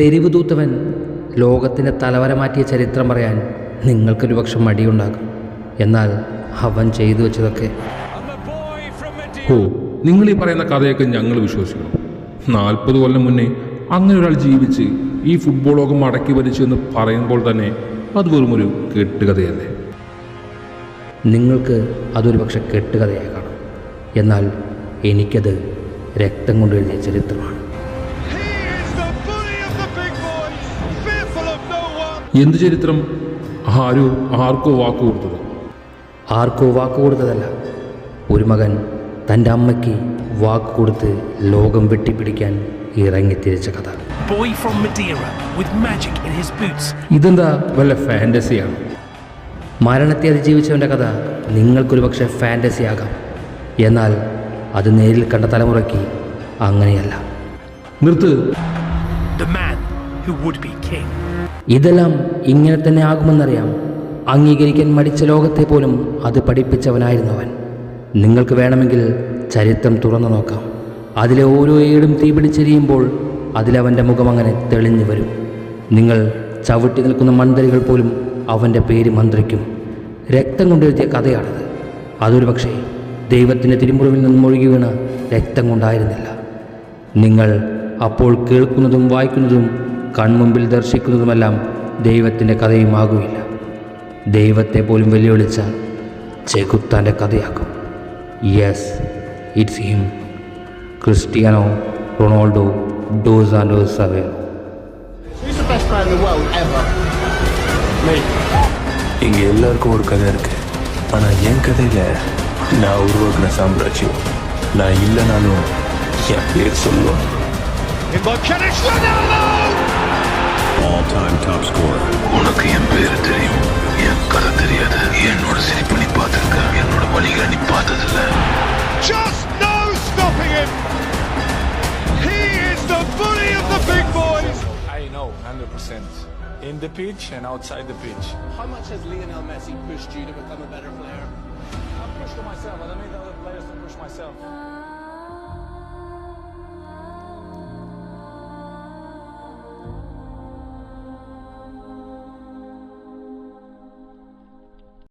തെരുവ് തൂത്തവൻ ലോകത്തിന്റെ തലവര മാറ്റിയ ചരിത്രം പറയാൻ നിങ്ങൾക്കൊരു പക്ഷം മടിയുണ്ടാകും. എന്നാൽ അവൻ ചെയ്തു വെച്ചതൊക്കെ. ഓ നിങ്ങൾ ഈ പറയുന്ന കഥയൊക്കെ ഞങ്ങൾ വിശ്വസിക്കുന്നു. നാൽപ്പത് കൊല്ലം മുന്നേ അങ്ങനെ ഒരാൾ ജീവിച്ച് ഈ ഫുട്ബോൾ ലോകം മടക്കി വലിച്ചു എന്ന് പറയുമ്പോൾ തന്നെ അത് വെറും ഒരു കെട്ടുകഥയല്ലേ? നിങ്ങൾക്ക് അതൊരു പക്ഷെ കെട്ടുകഥയായി കാണും. എന്നാൽ എനിക്കത് രക്തം കൊണ്ട് എഴുതിയ ചരിത്രമാണ്. എന്ത് ചരിത്രം? ആരോ ആർക്കോ വാക്ക് കൊടുത്തത്? ആർക്കോ വാക്ക് കൊടുത്തതല്ല. ഒരു മകൻ തന്റെ അമ്മയ്ക്ക് വാക്ക് കൊടുത്ത് ലോകം വെട്ടിപ്പിടിക്കാൻ ഇറങ്ങി തിരിച്ച കഥ. Boy from Madeira with magic in his boots. ഇതെന്താ വല്ല ഫാന്റസിയാണ് മരണത്തെ അതിജീവിച്ചവന്റെ കഥ നിങ്ങൾക്കൊരു പക്ഷേ ഫാന്റസി ആകാം എന്നാൽ അത് നേരിൽ കണ്ട തലമുറയ്ക്ക് അങ്ങനെയല്ല. നിർത്ത്. The man who would be king. ഇതെല്ലാം ഇങ്ങനെ തന്നെ ആകുമെന്നറിയാം. അംഗീകരിക്കാൻ മടിച്ച ലോകത്തെ പോലും അത് പഠിപ്പിച്ചവനായിരുന്നു അവൻ. നിങ്ങൾക്ക് വേണമെങ്കിൽ ചരിത്രം തുറന്നു നോക്കാം. അതിലെ ഓരോ ഏടും തീപിടിച്ചെരിയുമ്പോൾ അതിലവന്റെ മുഖം അങ്ങനെ തെളിഞ്ഞു വരും. നിങ്ങൾ ചവിട്ടി നിൽക്കുന്ന മന്ത്രികൾ പോലും അവന്റെ പേര് മന്ത്രിക്കും. രക്തം കൊണ്ടെഴുതിയ കഥയാണത്. അതൊരു പക്ഷേ ദൈവത്തിന്റെ തിരുമുറിവിൽ നിന്നും ഒഴുകി വീണ രക്തം കൊണ്ടായിരുന്നില്ല. നിങ്ങൾ അപ്പോൾ കേൾക്കുന്നതും വായിക്കുന്നതും കൺമുമ്പിൽ ദർശിക്കുന്നതുമെല്ലാം ദൈവത്തിൻ്റെ കഥയുമാകുമില്ല ദൈവത്തെ പോലും വെല്ലുവിളിച്ച ചെകുത്താൻ്റെ കഥയാക്കും yes it's him Cristiano Ronaldo dos and സവേനോ Who's the best player in the world ever? Me. இங்க எல்லாருக்கும் ஒரு கதை இருக்கு ஆனா என் கதையில நான் உருவாக்குன சாம்ராஜ்யம் நான் இல்லைனாலும் என் பேர் சொல்லுவேன் என்னோட சிரிப்பு நீ பார்த்திருக்க என்னோட வழிகளை நீ பார்த்ததில்ல Just no stopping him. He is the bully of the big boys. I know, 100%. In the pitch and outside the pitch. How much has Lionel Messi pushed you to become a better player? I'm pushing myself. I don't need other players to push myself.